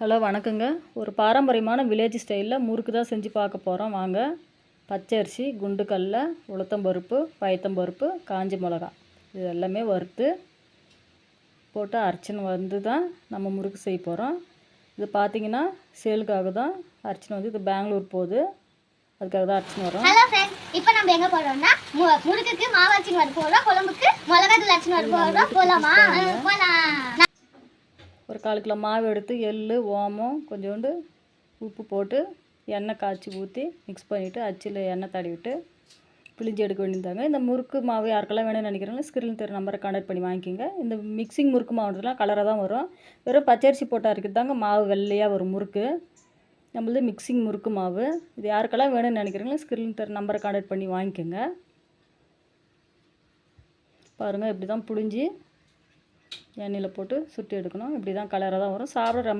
Hello வணக்கங்க. ஒரு பாரம்பரியமான வில்லேஜ் ஸ்டைலில் முறுக்கு தான் செஞ்சு பார்க்க போகிறோம் வாங்க. பச்சரிசி குண்டுக்கல்ல உளுத்தம்பருப்பு பயத்தம்பருப்பு காஞ்ச மிளகா. இது எல்லாமே வறுத்து போட்டு அரைச்சின்னு வந்து தான் நம்ம முறுக்கு செய்ய போகிறோம் இது பார்த்தீங்கன்னா சேலுக்காக தான் அரைச்சின்னு வந்து இது பெங்களூர் போகுது. அதுக்காக தான் அரைச்சின்னு வரோம். ஹலோ ஃப்ரெண்ட்ஸ் இப்போ நம்ம எங்க போறோம்னா மு- முறுக்குக்கு மாவு அரைச்சின்னு வர போறோம். குழம்புக்கு மிளகா தூள் அரைச்சின்னு வர போலாமா? அஹ் போலாம். ஒரு கால் கிலோ மாவு எடுத்து எள் ஓமம் கொஞ்சோண்டு உப்பு போட்டு எண்ணெய் காய்ச்சி ஊற்றி மிக்ஸ் பண்ணிவிட்டு அச்சில் எண்ணெய் தடவிட்டு பிழிஞ்சு எடுக்க வேண்டியிருந்தாங்க இந்த முறுக்கு மாவு யாருக்கெல்லாம் வேணும்னு நினைக்கிறாங்களோ ஸ்கிரீன் தெரு நம்பரை கான்டாக்ட் பண்ணி வாங்கிக்கிங்க. இந்த மிக்சிங் முறுக்கு மாவுன்றதுலாம் கலராக தான் வரும். வெறும் பச்சரிசி போட்டால் இருக்குது தாங்க மாவு வெள்ளையாக வரும் முறுக்கு. நம்மளது மிக்சிங் முறுக்கு மாவு. இது யாருக்கெல்லாம் வேணும்னு நினைக்கிறீங்களோ ஸ்கிரீன் தெரு நம்பரை கான்டாக்ட் பண்ணி வாங்கிக்கோங்க. பாருங்கள் இப்படி தான் புழிஞ்சி எண்ணெயில் போட்டு சுட்டு எடுக்கணும். இப்படி தான் கலராக தான் வரும். சாப்பிட ரொம்ப